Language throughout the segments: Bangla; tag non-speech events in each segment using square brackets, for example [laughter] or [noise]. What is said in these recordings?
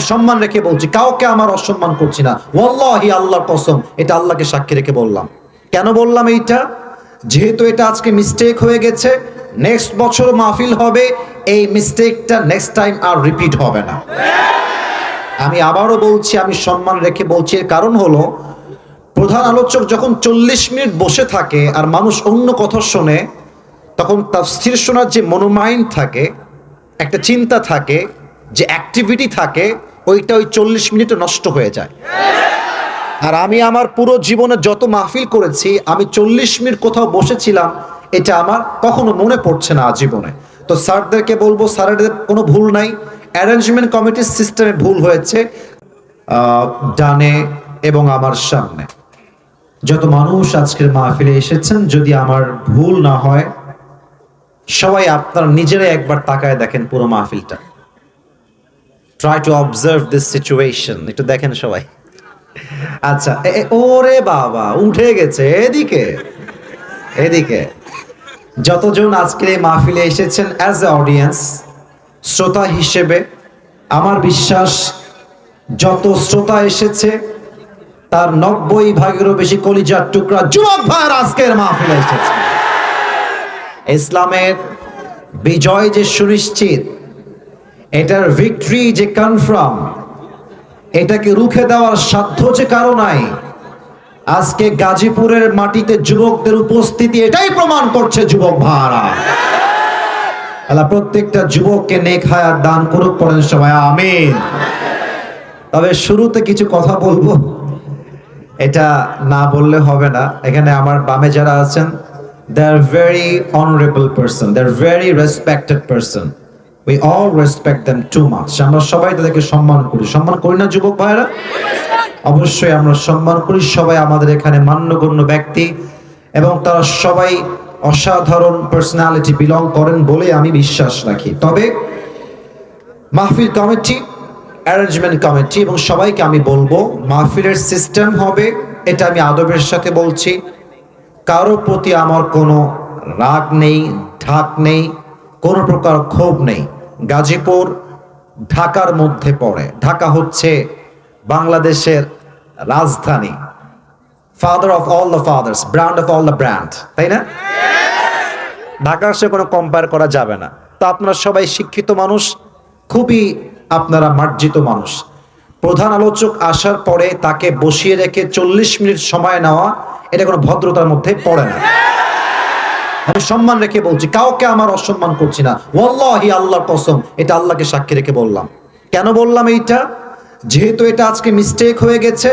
সম্মান রেখে বলছি, কাউকে আমার অসম্মান করছি না। ওয়াল্লাহি আল্লাহর কসম, এটা আল্লাহকে সাক্ষী রেখে বললাম। কেন বললাম এইটা? যেহেতু এটা আজকে মিস্টেক হয়ে গেছে নেক্সট বছর মাহফিল হবে, এই মিস্টেকটা নেক্সট টাইম আর রিপিট হবে না। আমি আবারও বলছি, আমি সম্মান রেখে বলছি, এর কারণ হলো, প্রধান আলোচক যখন চল্লিশ মিনিট বসে থাকে আর মানুষ অন্য কথা শোনে, তখন তাফসির শোনার যে মনোমাইন্ড থাকে, একটা চিন্তা থাকে যে অ্যাক্টিভিটি থাকে, ওইটা ওই চল্লিশ মিনিটে নষ্ট হয়ে যায়। আর আমি আমার পুরো জীবনে যত মাহফিল করেছি, আমি চল্লিশ মিনিট কোথাও বসেছিলাম, এটা আমার কখনো মনে পড়ছে না জীবনে তো স্যারদেরকে বলব, স্যারদের কোনো ভুল নাই। অ্যারেঞ্জমেন্ট কমিটির সিস্টেমে ভুল হয়েছে ডানে এবং আমার সামনে। যত মানুষ আজকের মাহফিলে এসেছেন, যদি আমার ভুল না হয়, সবাই আপনারা নিজেরাই একবার তাকায় দেখেন পুরো মাহফিলটা। Try to observe this situation একটু দেখেন সবাই। আচ্ছা ওরে বাবা, উঠে গেছে, এদিকে। এদিকে। যতজন আজকের এই মাহফিলে এসেছেন অ্যাজ এ অডিয়েন্স শ্রোতা হিসেবে, আমার বিশ্বাস যত শ্রোতা এসেছে, তার নব্বই ভাগেরও বেশি কলিজার টুকরা যুবক ভাইয়ের আজকের মাহফিলে এসেছে। ইসলামের বিজয় যে সুনিশ্চিত এটার ভিক্টরি যে কনফার্ম এটাকে রুখে দেওয়ার সাধ্য যে কারও নাই। আজকে গাজীপুরের মাটিতে যুবকদের উপস্থিতি এটাই প্রমাণ করছে যুবক ভাড়া আল্লাহ, প্রত্যেকটা যুবককে নেক হায়াত দান করুক পড়েন সবাই, আমিন। তবে শুরুতে কিছু কথা বলব। এটা না বললে হবে না। এখানে আমার বামে যারা আছেন they are very honourable person they are very respected person we all respect them too much আমরা সবাই তাদেরকে সম্মান করি। সম্মান করি না যুবক ভাইরা অবশ্যই আমরা সম্মান করি সবাই আমাদের এখানে মান্যগণ্য ব্যক্তি এবং তারা সবাই অসাধারণ পার্সোনালিটি বিলং করেন বলে আমি বিশ্বাস রাখি। তবে মাহফিল কমিটি অ্যারেঞ্জমেন্ট কমিটি এবং সবাইকে আমি বলব, মাহফিলের সিস্টেম হবে, এটা আমি আদবের সাথে বলছি, কারও প্রতি আমার কোনো রাগ নেই, ঢাক নেই, কোনো প্রকার ক্ষোভ নেই। গাজীপুর ঢাকার মধ্যে পড়ে। ঢাকা হচ্ছে বাংলাদেশের রাজধানী। Father of all the fathers brand of all the brand তাই না? ঢাকার সে কোনো কম্পেয়ার করা যাবে না। তো আপনারা সবাই শিক্ষিত মানুষ, খুবই আপনারা মার্জিত মানুষ। প্রধান আলোচক আসার পরে তাকে বসিয়ে রেখে চল্লিশ মিনিট সময় নেওয়া, এটা কোনো ভদ্রতার মধ্যে পড়ে না। আমি সম্মান রেখে বলছি, কাউকে আমার অসম্মান করছি না। ওয়াল্লাহি আল্লাহর কসম, এটা আল্লাহকে সাক্ষী রেখে বললাম। কেন বললাম এইটা? যেহেতু এটা আজকে মিস্টেক হয়ে গেছে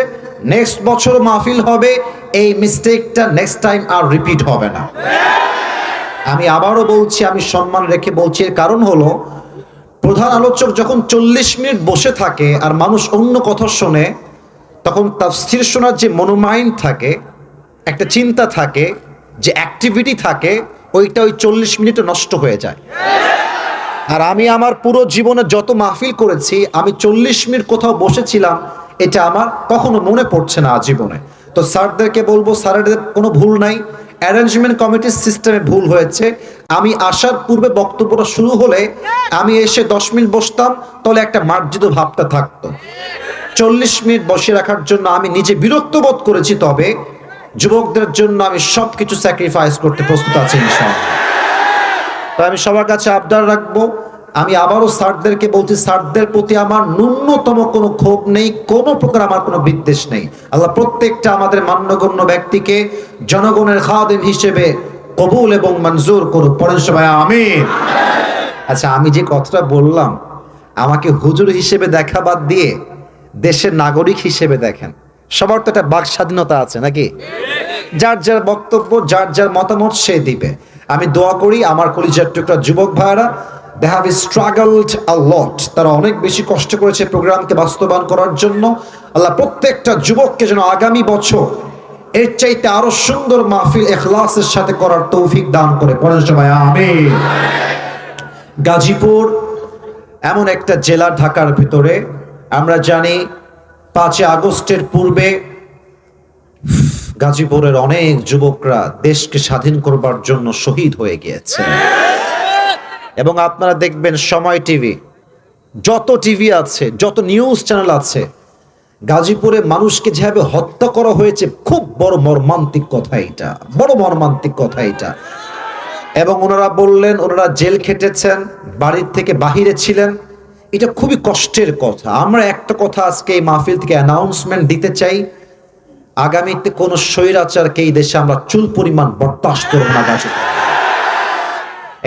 নেক্সট বছর মাহফিল হবে, এই মিস্টেকটা নেক্সট টাইম আর রিপিট হবে না। আমি আবারও বলছি, আমি সম্মান রেখে বলছি, এর কারণ হলো, প্রধান আলোচক যখন চল্লিশ মিনিট বসে থাকে আর মানুষ অন্য কথা শোনে, তখন তাফসির শোনার যে মনোমাইন্ড থাকে, একটা চিন্তা থাকে যে অ্যাক্টিভিটি থাকে, ওইটা ওই চল্লিশ মিনিটে নষ্ট হয়ে যায়। আর আমি আমার পুরো জীবনে যত মাহফিল করেছি, আমি চল্লিশ মিনিট কোথাও বসেছিলাম, এটা আমার কখনো মনে পড়ছে না জীবনে তো স্যারদেরকে বলব, স্যারদের কোনো ভুল নাই। অ্যারেঞ্জমেন্ট কমিটির সিস্টেমে ভুল হয়েছে। আমি আসার পূর্বে বক্তব্যটা শুরু হলে আমি এসে দশ মিনিট বসতাম, তাহলে একটা মার্জিত ভাবটা থাকতো। চল্লিশ মিনিট বসে রাখার জন্য আমি নিজে বিরক্ত বোধ করেছি তবে যুবকদের জন্য আমি সব কিছু স্যাক্রিফাইস করতে প্রস্তুত আছি, ইনশাআল্লাহ। তো আমি সবার কাছে আবদার রাখব, আমি আবারও স্যারদেরকে বলছি, স্যারদের প্রতি আমার ন্যূনতম কোনো ক্ষোভ নেই, কোনো প্রকার আমার কোনো বিদ্বেষ নেই। আল্লাহ প্রত্যেকটা আমাদের মান্যগণ্য ব্যক্তিকে জনগণের খাদেম হিসেবে কবুল এবং মঞ্জুর করুক। পড়েন সবাই আমি আচ্ছা আমি যে কথাটা বললাম, আমাকে হুজুর হিসেবে দেখা বাদ দিয়ে দেশের নাগরিক হিসেবে দেখেন। সবার তো একটা বাক স্বাধীনতা আছে নাকি? যার যার বক্তব্য, যার যার মতামত সে দিবে। আমি দোয়া করি আমার কলিজার টুকরা যুবক ভাইরা দে হ্যাভ স্ট্রাগলড আ লট তারা অনেক বেশি কষ্ট করেছে প্রোগ্রামকে বাস্তবায়ন করার জন্য। আল্লাহ প্রত্যেকটা যুবককে যেন আগামী বছর এর চাইতে আরও সুন্দর মাহফিল এখলাসের সাথে করার তৌফিক দান করে। পরের সময় আমিন। গাজীপুর, এমন একটা জেলা ঢাকার ভিতরে, আমরা জানি পাঁচই আগস্টের পূর্বে গাজীপুরের অনেক যুবকরা দেশকে স্বাধীন করবার জন্য শহীদ হয়ে গিয়েছে। এবং আপনারা দেখবেন সময় টিভি, যত টিভি আছে, যত নিউজ চ্যানেল আছে, গাজীপুরে মানুষকে যেভাবে হত্যা করা হয়েছে, খুব বড় মর্মান্তিক কথা এটা, বড় মর্মান্তিক কথা এটা। এবং ওনারা বললেন, ওনারা জেল খেটেছেন, বাড়ির থেকে বাহিরে ছিলেন। এটা খুবই কষ্টের কথা। আমরা একটা কথা আজকে এই মাহফিল থেকে অ্যানাউন্সমেন্ট দিতে চাই। আগামীতে কোনো স্বৈরাচারকে এই দেশে আমরা চুল পরিমাণ বরদাস্ত করব না গাজীপুরে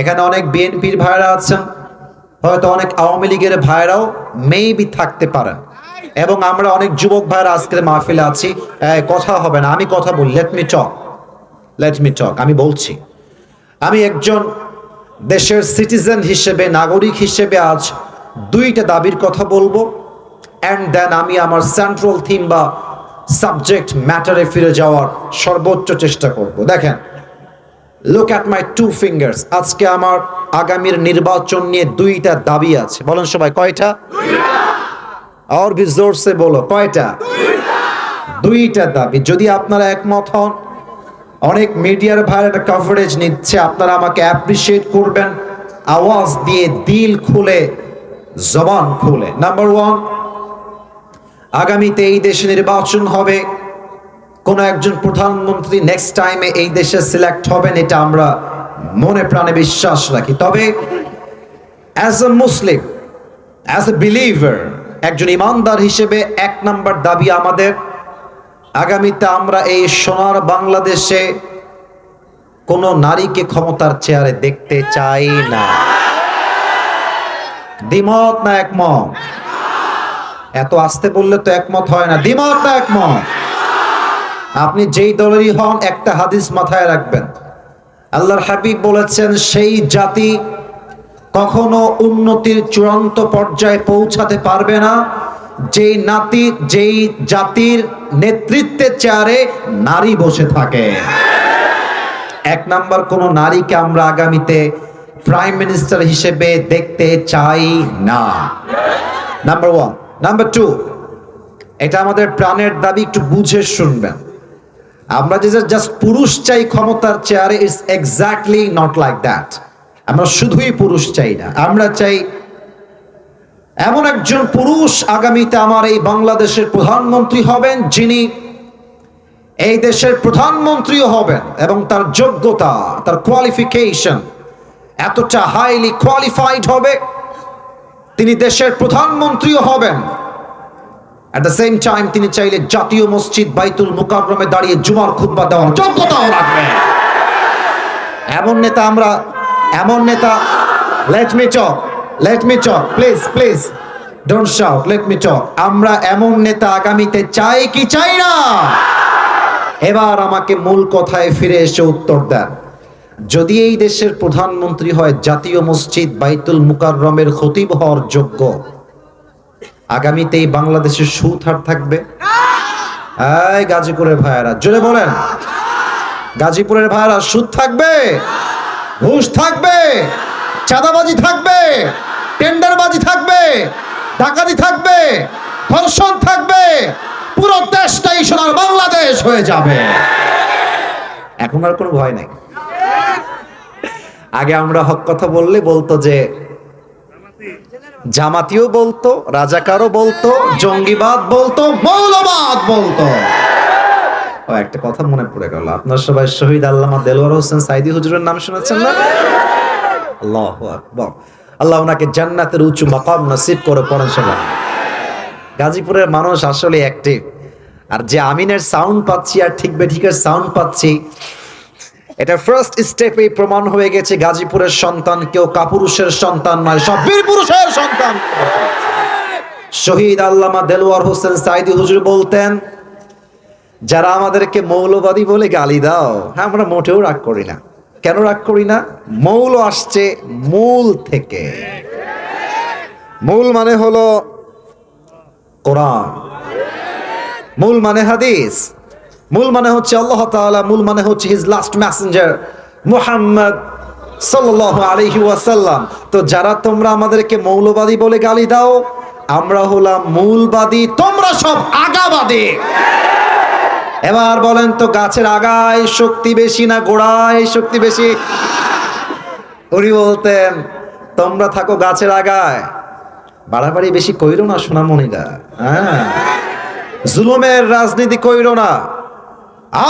এখানে অনেক বিএনপির ভাইরা আছেন, হয়তো অনেক আওয়ামী লীগের ভাইরাও মেবি থাকতে পারেন। এবং আমরা অনেক যুবক ভাইরা আজকের মাহফিলে আছি কথা হবে না, আমি কথা বলি let me talk let me talk আমি বলছি। আমি একজন দেশের সিটিজেন হিসেবে, নাগরিক হিসেবে আজ দুইটা দাবির কথা বলব অ্যান্ড দেন আমি আমার সেন্ট্রাল থিম বা সাবজেক্ট ম্যাটারে ফিরে যাওয়ার সর্বোচ্চ চেষ্টা করব। দেখেন look at my two fingers আজকে আমার আগামীর নির্বাচন নিয়ে দুইটা দাবি আছে। বলেন সবাই, কয়টা? আর ভি জোর সে বলো, কয়টা? দুইটা। দাবি। যদি আপনারা একমত হন, অনেক মিডিয়ার ভাইয়ের কভারেজ নিচ্ছে, আপনারা আমাকে অ্যাপ্রিসিয়েট করবেন। আওয়াজ দিয়ে দিল খুলে, জবান খুলে। নাম্বার ওয়ান আগামীতে এই দেশে নির্বাচন হবে। কোন একজন প্রধানমন্ত্রী নেক্সট টাইমে এই দেশে সিলেক্ট হবেন, এটা আমরা মনে প্রাণে বিশ্বাস রাখি। তবে as a Muslim as a believer একজন ইমানদার হিসেবে এক নাম্বার দাবি আমাদের, আগামীতে আমরা এই সোনার বাংলাদেশে কোনো নারীকে ক্ষমতার চেয়ারে দেখতে চাই না। দ্বিমত না একমত? এত আসতে বললে তো একমত হয় না। দ্বিমত না একমত। আপনি যেই দলেরই হন, একটা হাদিস মাথায় রাখবেন। আল্লাহর হাবিব বলেছেন, সেই জাতি কখনো উন্নতির চূড়ান্ত পর্যায়ে পৌঁছাতে পারবে না। যেই নাতি, যেই জাতির নেতৃত্বের চেয়ারে নারী বসে থাকে। এক নাম্বার, কোন নারীকে আমরা আগামীতে প্রাইম মিনিস্টার হিসেবে দেখতে চাই না। Number one. নাম্বার টু এটা আমাদের প্রাণের দাবি, একটু বুঝে শুনবেন। আমরা যে জাস্ট পুরুষ চাই ক্ষমতার চেয়ারে it's exactly not like that আমরা শুধুই পুরুষ চাই না, আমরা চাই এমন একজন পুরুষ আগামীতে আমার এই বাংলাদেশের প্রধানমন্ত্রী হবেন, যিনি এই দেশের প্রধানমন্ত্রীও হবেন, এবং তার যোগ্যতা, তার কোয়ালিফিকেশন এতটা হাইলি কোয়ালিফাইড হবে। তিনি দেশের প্রধানমন্ত্রীও হবেন। অ্যাট দ্য সেম টাইম তিনি চাইলে জাতীয় মসজিদ বাইতুল মুকাররমে দাঁড়িয়ে জুমার খুতবা দেওয়ার যোগ্যতাও রাখবেন। এমন নেতা আমরা, এমন নেতা let me talk let me talk please please don't shout let me talk আমরা এমন নেতা আগামীতে চাই কি চাই না? এবার আমাকে মূল কথায় ফিরে এসে উত্তর দেন। যদি এই দেশের প্রধানমন্ত্রী হয়, জাতীয় মসজিদ বাইতুল মুকাররমের খতিব হওয়ার যোগ্য। আগামীতে এই বাংলাদেশের সুদ হার থাকবে। গাজীপুরের ভাইয়ারা, জোরে বলেন। গাজীপুরের ভাইয়ারা, সুদ থাকবে, ঘুষ থাকবে, চাঁদাবাজি থাকবে, টেন্ডারবাজি থাকবে, ডাকাতি থাকবে, ধর্ষণ থাকবে, পুরো দেশটাই সোনার বাংলাদেশ হয়ে যাবে। এখন আর কোনো ভয় নাই। আগে আমরা হক কথা বললে বলতো যে জামাতিও বলতো, রাজাকারও বলতো, জঙ্গিবাদ বলতো, মৌলবাদ বলতো। ও, একটা কথা মনে পড়ে গেল। আপনার সবাই শহীদ আল্লামা দেলোয়ার হোসেন সাইদি হুজুরের নাম শুনেছেন না? আল্লাহ আল্লাহ ওনাকে জান্নাতের উঁচু মাকাম নসিব করে পড়েন সবাই। গাজীপুরের মানুষ আসলে অ্যাক্টিভ আর যে আমিনের সাউন্ড পাচ্ছি আর ঠিক বেঠিকের সাউন্ড পাচ্ছি এটা ফার্স্ট স্টেপেই প্রমাণ হয়ে গেছে, গাজীপুরের সন্তান কেউ কাপুরুষের সন্তান নয়, সব বীর পুরুষের সন্তান। শহীদ আল্লামা দেলোয়ার হোসেন সাইদি হুজুর বলতেন, যারা আমাদেরকে মৌলবাদী বলে গালি দাও হ্যাঁ আমরা মোটেও রাগ করি না। কেন রাগ করি না? মৌল আসছে মূল থেকে। মূল মানে হলো কোরআন। মূল মানে হাদিস। মূল মানে হচ্ছে আল্লাহ তাআলা, মূল মানে হচ্ছে হিজ লাস্ট ম্যাসেঞ্জার মুহাম্মদ সাল্লাল্লাহু আলাইহি ওয়াসাল্লাম। তো যারা তোমরা আমাদেরকে মৌলবাদী বলে গালি দাও, আমরা হলাম মূলবাদী, তোমরা সব আগাবাদী। এবার বলেন তো গাছের আগায় শক্তি বেশি না গোড়ায় শক্তি বেশি? উনি বলতেন, তোমরা থাকো গাছের আগায়। বাড়াবাড়ি বেশি কইরো না সোনামণিরা হ্যাঁ? জুলুমের রাজনীতি কইরো না।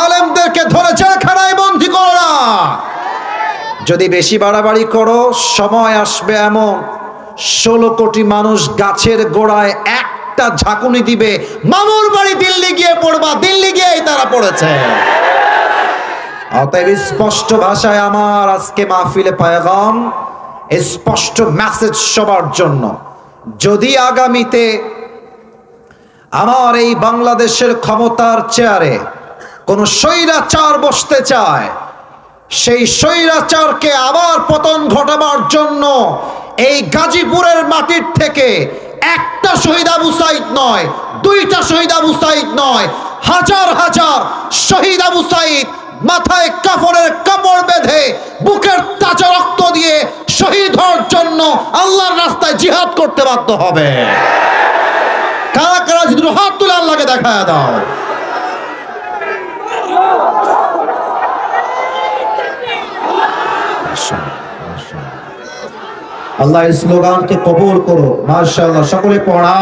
আলেমদেরকে ধরে জেলখানায় বন্দি করো। না যদি বেশি বাড়াবাড়ি করো, সময় আসবে এমন। ষোলো কোটি মানুষ গাছের গোড়ায় একটা ঝাঁকুনি দিবে, মামুর বাড়ি দিল্লি গিয়ে পড়বা, দিল্লি গিয়েই তারা পড়েছে। অতএব স্পষ্ট ভাষায় আমার আজকে মাহফিলে পায়গাম, স্পষ্ট মেসেজ সবার জন্য। যদি আগামীতে আমার এই বাংলাদেশের ক্ষমতার চেয়ারে কোন স্বৈরাচার বসতে চায়। সেই স্বৈরাচারকে আবার পতন ঘটাবার জন্য এই গাজীপুরের মাটির থেকে একটা শহীদ আবু সাইদ নয়, দুইটা শহীদ আবু সাইদ নয়, হাজার হাজার শহীদ আবু সাইদ মাথায় কাপড়ের কাপড় বেঁধে বুকের তাজা রক্ত দিয়ে শহীদ হওয়ার জন্য আল্লাহর রাস্তায় জিহাদ করতে বাধ্য হবে। কারা কারা যদি হাত তুলে আল্লাহকে দেখা দাও। আল্লাহ এই স্লোগানকে কবুল করো। মাশাআল্লাহ, সকলে পড়া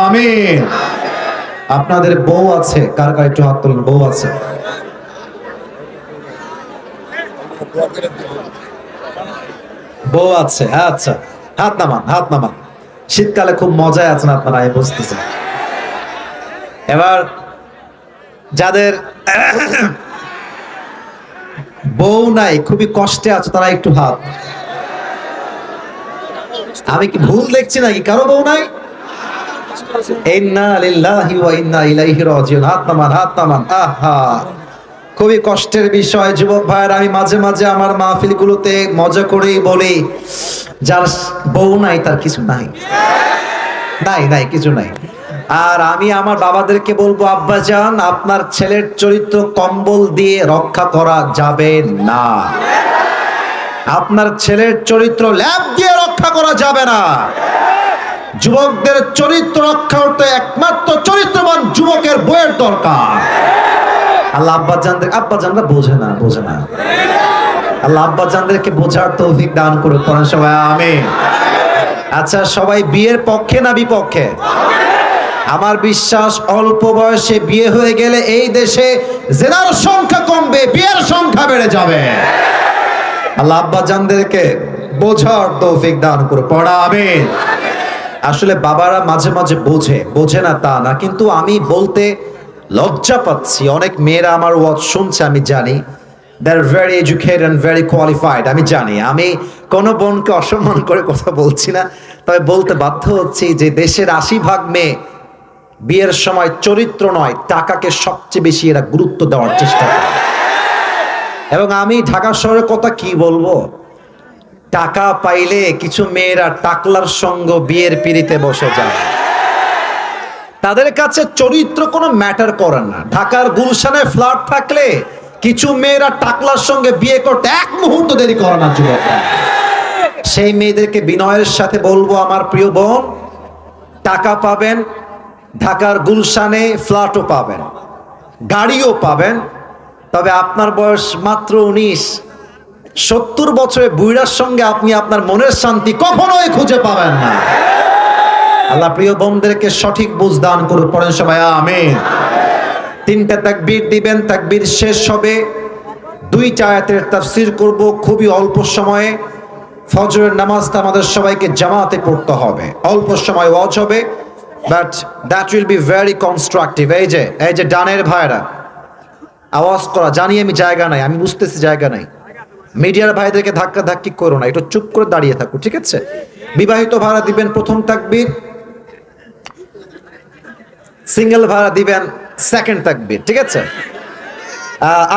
আপনাদের বউ আছে, কার কার একটু হাত তুলুন, বউ আছে। বউ আছে হ্যাঁ আচ্ছা। হাত নামান হাত নামান। শীতকালে খুব মজায় আছেন আপনারা বুঝতেছেন এবার যাদের বউ নাই, খুবই কষ্টে আছে, তারা একটু হাত। আমি কি ভুল দেখছি নাকি? কারও বউ নাই? খুবই কষ্টের বিষয়, যুবক ভাইয়ের, আমি মাঝে মাঝে আমার মাহফিলগুলোতে মজা করেই বলি, যার বউ নাই, তার কিছু নাই। নাই নাই, কিছু নাই। আর আমি আমার বাবাদেরকে বলব আব্বাজান আপনার ছেলের চরিত্র কম্বল দিয়ে রক্ষা করা যাবে না। আপনার ছেলের চরিত্র ল্যাব দিয়ে রক্ষা করা যাবে না। যুবকদের চরিত্র রক্ষা করতে একমাত্র চরিত্রবান যুবকের বইয়ের দরকার। আল্লাহ আব্বাজানদের আব্বাজানরা বোঝে না বোঝে না। আল্লাহ আব্বাজানদেরকে বোঝার তৌফিক দান করে পড়েন সবাই আমি আচ্ছা সবাই বিয়ের পক্ষে না বিপক্ষে? আমার বিশ্বাস, অল্প বয়সে বিয়ে হয়ে গেলে এই দেশে জেনার সংখ্যা কমবে, বিয়ের সংখ্যা বেড়ে যাবে। আল্লাহ আব্বাজানদেরকে বোঝার তৌফিক দান করে পড়া, আমিন। আসলে বাবারা মাঝে মাঝে বোঝে বোঝে না তা না, কিন্তু আমি বলতে লজ্জা পাচ্ছি। অনেক মেয়েরা আমার ওয়াজ শুনছে, আমি জানি। They're very educated and very qualified আমি জানি। আমি কোনো বোনকে অসম্মান করে কথা বলছি না, তবে বলতে বাধ্য হচ্ছি যে দেশের আশি ভাগ মেয়ে বিয়ের সময় চরিত্র নয়, টাকাকে সবচেয়ে বেশি এরা গুরুত্ব দেওয়ার চেষ্টা করে। এবং আমি ঢাকা শহরের কথা কি বলব? টাকা পাইলে কিছু মেয়েরা টাকলার সঙ্গ বিয়ের পিড়িতে বসে যায়। তাদের কাছে চরিত্র কোনো ম্যাটার করে না। ঢাকার গুলশানে ফ্ল্যাট থাকলে কিছু মেয়েরা টাকলার সঙ্গে বিয়ে করতে এক মুহূর্ত দেরি করে না যুবকরা সেই মেয়েদেরকে বিনয়ের সাথে বলব, আমার প্রিয় বোন, টাকা পাবেন, ঢাকার গুলশানে ফ্ল্যাটও পাবেন, গাড়িও পাবেন তবে আপনার বয়স মাত্র উনিশ। সত্তর বছরে বুইড়ার সঙ্গে আপনি আপনার মনের শান্তি কখনোই খুঁজে পাবেন না। আল্লাহ প্রিয় বোনদেরকে সঠিক বুঝ দান করুন, পড়েন সবাই, আমিন। তিনটা তাকবীর দিবেন, তাকবীর শেষ হবে। দুইটা আয়াতের তাফসীর করব খুবই অল্প সময়ে। ফজরের নামাজটা আমাদের সবাইকে জামাতে পড়তে হবে। অল্প সময় ওয়াজ হবে but that will be very constructive এই যে এই যে ডানের ভাইরা আওয়াজ করা, জানি আমি জায়গা নাই, আমি বুঝতেছি জায়গা নাই। মিডিয়ার ভাইদেরকে ধাক্কা ধাক্কি করো না, একটু চুপ করে দাঁড়িয়ে থাকো, ঠিক আছে? বিবাহিত ভাড়া দিবেন প্রথম তাকবীর, সিঙ্গেল ভাড়া দিবেন সেকেন্ড তাকবীর, ঠিক আছে?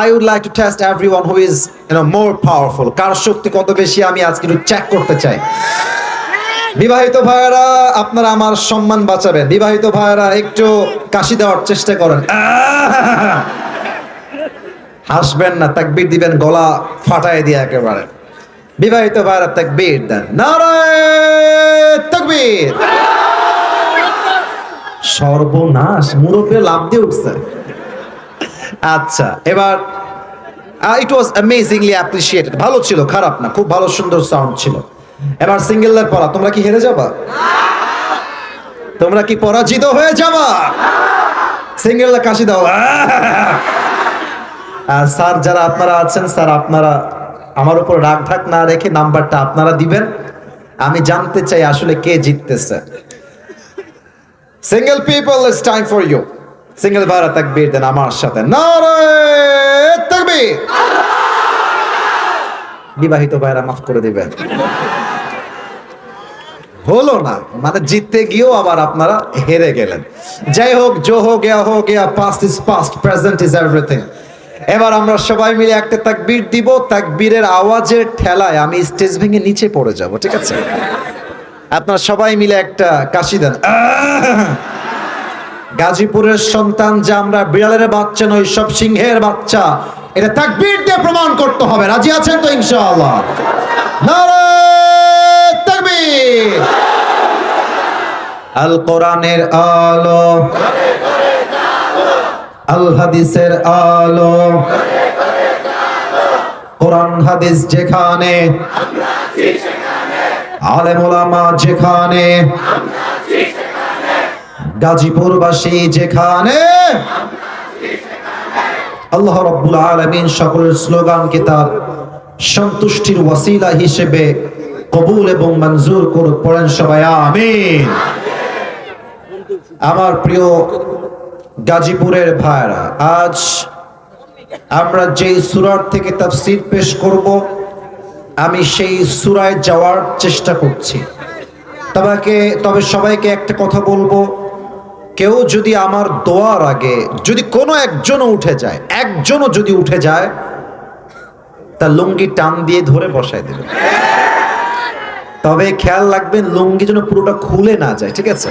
I would like to test every one who is you know more powerful কার শক্তি কত বেশি আমি আজকে একটু চেক করতে চাই। বিবাহিত ভাইয়েরা, আপনারা আমার সম্মান বাঁচাবেন। বিবাহিত ভাইয়েরা, একটু কাশি দেওয়ার চেষ্টা করেন! হাসবেন না, তাকবীর দিবেন, গলা ফাটায় দিয়ে একেবারে। বিবাহিত ভাইরা তাকবীর দেন। নারায় তাকবীর। সর্বনাশ মুরব্বী লাভ দিয়ে উঠছে। আচ্ছা এবার ইট ওয়াজ অ্যামেজিংলি অ্যাপ্রিসিয়েটেড ভালো ছিল, খারাপ না, খুব ভালো, সুন্দর সাউন্ড ছিল। এবার সিঙ্গেলের পড়া, তোমরা কি হেরে যাবা? তোমরা কি পরাজিত হয়ে যাবা? সিঙ্গেল কাশি দাও। [laughs] স্যার যারা আপনারা আছেন স্যার আপনারা আমার উপর রাগ ঢাক না রেখে নাম্বারটা আপনারা দিবেন। আমি জানতে চাই আসলে কে জিততেছে। Single people it's time for you single ভাড়া তাকবীর দেন আমার সাথে। তাকবীর! বিবাহিত ভাইরা মাফ করে দিবেন। হলো না মানে জিততে গিয়েও আবার আপনারা হেরে গেলেন। যাই হোক জো হো গেয়া হো Gaya past is past present is everything এবার আমরা সবাই মিলে একটা তাকবীর দিব, তাকবীরের আওয়াজের ঠেলায় আমি স্টেজ ভেঙে নিচে পড়ে যাব, ঠিক আছে? আপনারা সবাই মিলে একটা কাশি দেন। গাজীপুরের সন্তান যে আমরা বিড়ালের বাচ্চা নই, সব সিংহের বাচ্চা, এটা তাকবীর দিয়ে প্রমাণ করতে হবে। রাজি আছেন তো ইনশাআল্লাহ? তাকবীর! আল কোরআনের আলো আল হাদিসের আলো। কোরআন হাদিস যেখানে যেখানে, গাজীপুরবাসী যেখানে, আল্লাহ রব্বুল আলমিন সকলের স্লোগানকে তার? সন্তুষ্টির ওয়াসিলা হিসেবে কবুল এবং মঞ্জুর করুক, পড়েন সবাই, আমিন। আমার প্রিয় গাজীপুরের ভাইরা আজ আমরা যেই সুরার থেকে তাফসীর পেশ করব, আমি সেই সুরায় যাওয়ার চেষ্টা করছি। তবে তবে সবাইকে একটা কথা বলব, কেউ যদি আমার দোয়ার আগে যদি কোনো একজনও উঠে যায়, একজনও যদি উঠে যায় তা লুঙ্গি টান দিয়ে ধরে বসায় দেবে। তবে খেয়াল রাখবেন, লুঙ্গি যেন পুরোটা খুলে না যায়, ঠিক আছে?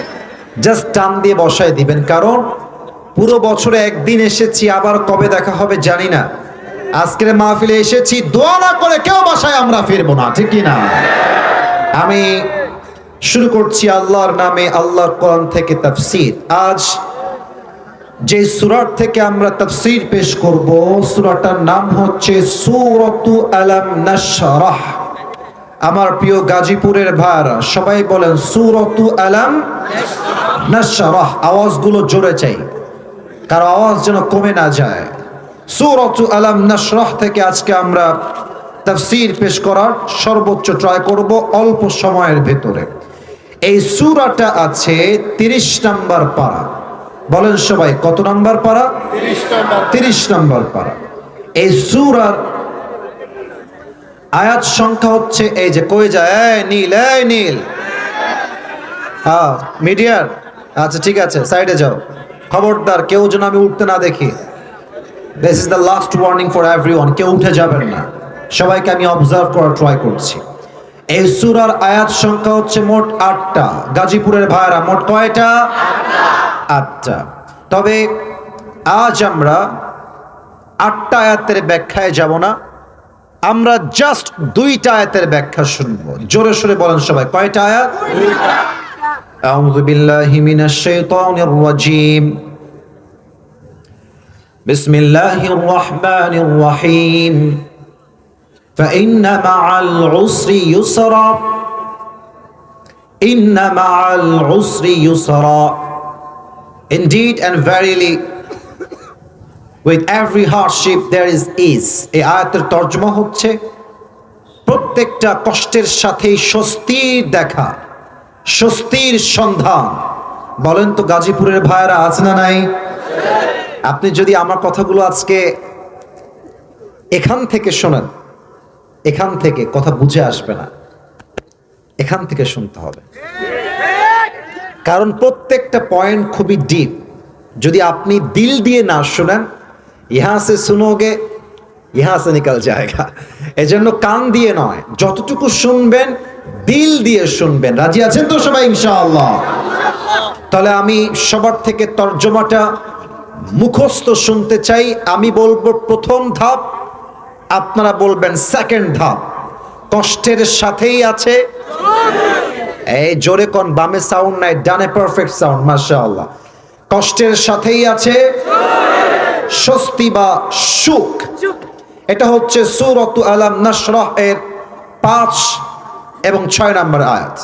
জাস্ট টান দিয়ে বসায় দিবেন, কারণ পুরো বছরে একদিন এসেছি, আবার কবে দেখা হবে জানি না। আজকের মাহফিলে এসেছি, দোয়া না করে কেউ বাসায় আমরা ফিরবো না, ঠিক না? আমি শুরু করছি আল্লাহর নামে, আল্লাহর কোরআন থেকে তাফসীর। আজ যে সুরার থেকে আমরা তাফসীর পেশ করব, সুরাটার নাম হচ্ছে সূরাতু আলাম নাশরাহ। আমার প্রিয় গাজীপুরের ভাইরা, সবাই বলেন সূরাতু আলাম নাশরাহ, আওয়াজগুলো জোরে চাই। কারও আওয়াজ যেন কমে না যায়। সূরাতু আলাম নাশরাহ থেকে আজকে আমরা তাফসীর পেশ করার সর্বোচ্চ ট্রাই করব অল্প সময়ের ভেতরে। এই সূরাটা আছে 30 নাম্বার পাড়া বলেন সবাই, কত নাম্বার পাড়া 30 নাম্বার পাড়া এই সূরার আয়াত সংখ্যা হচ্ছে এই যে কয়ে যায়? নীল নীল। হ্যাঁ মিডিয়ার। আচ্ছা ঠিক আছে, সাইডে যাও। খবরদার কেউ যেন আমি উঠতে না দেখি this is the last warning for everyone কেউ উঠে যাবেন না সবাইকে আমি অবজার্ভ করার ট্রাই করছি এই সুরার আয়াত সংখ্যা হচ্ছে মোট আটটা গাজীপুরের ভাইরা মোট কয়টা আটটা তবে আজ আমরা আটটা আয়াতের ব্যাখ্যায় যাব না আমরা জাস্ট দুইটা আয়াতের ব্যাখ্যা শুনবো জোরে সোরে বলেন সবাই কয়টা আয়াত أعوذ بالله من الشيطان الرجيم بسم الله الرحمن الرحيم فإن مع العسر يسرا إن مع العسر يسرا Indeed and verily with every hardship there is ease এই আয়াতের তর্জমা হচ্ছে প্রত্যেকটা কষ্টের সাথেই স্বস্তির দেখা স্বস্তির সন্ধান বলেন তো গাজীপুরের ভাইয়েরা আছে না নাই আপনি যদি আমার কথাগুলো আজকে এখান থেকে শোনেন, এখান থেকে কথা বুঝে আসবে না, এখান থেকে শুনতে হবে। কারণ প্রত্যেকটা পয়েন্ট খুবই ডিপ। যদি আপনি দিল দিয়ে না শোনেন, ইহা সে শুনোগে ইহা সে নিকাল জায়গা এজন্য কান দিয়ে নয়, যতটুকু শুনবেন, দিল দিয়ে শুনবেন। রাজি আছেন তো সবাই, ইনশাআল্লাহ? তাহলে আমি সবার থেকে তর্জমাটা মুখস্থ শুনতে চাই আমি বলব প্রথম ধাপ আপনারা বলবেন সেকেন্ড ধাপ। কষ্টের সাথেই আছে। এই জোরে কোন বামে সাউন্ড নাই ডানে পারফেক্ট সাউন্ড মাশাআল্লাহ। কষ্টের সাথেই আছে। স্বস্তি বা সুখ। এটা হচ্ছে সুরতু আলাম নাশরাহ এর পাঁচ এবং ছয় নম্বর আয়াত।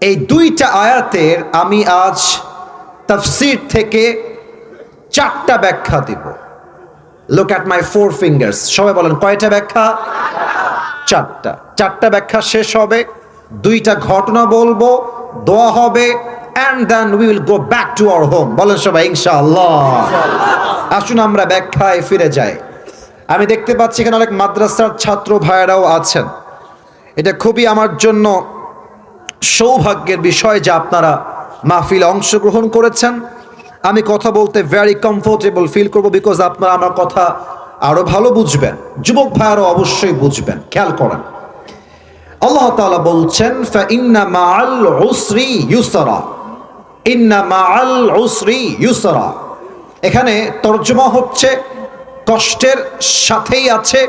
এই দুইটা আয়াতের আমি আজ তাফসির থেকে চারটা ব্যাখ্যা দিব। Look at my four fingers সবাই বলেন, কয়টা ব্যাখ্যা? চারটা। চারটা ব্যাখ্যা শেষ হবে। দুইটা ঘটনা বলব, দোয়া হবে and then we will go back to our home বলেন সবাই, ইনশাআল্লাহ। আসুন আমরা ব্যাখ্যায় ফিরে যাই। আমি দেখতে পাচ্ছি এখানে অনেক মাদ্রাসার ছাত্র ভাইয়েরাও আছেন। এটা খুবই আমার জন্য সৌভাগ্যের বিষয় যে আপনারা মাহফিলে অংশগ্রহণ করেছেন। আমি কথা বলতে ভেরি কমফোর্টেবল ফিল করব বিকজ আপনারা আমার কথা আরও ভালো বুঝবেন। যুবক ভাইয়ারও অবশ্যই বুঝবেন, খেয়াল করেন। আল্লাহ তাআলা বলছেন ইন্না মাআল উসরি ইউসরা। ইন্না মাআল উসরি ইউসরা। এখানে তর্জমা হচ্ছে কষ্টের সাথেই আছে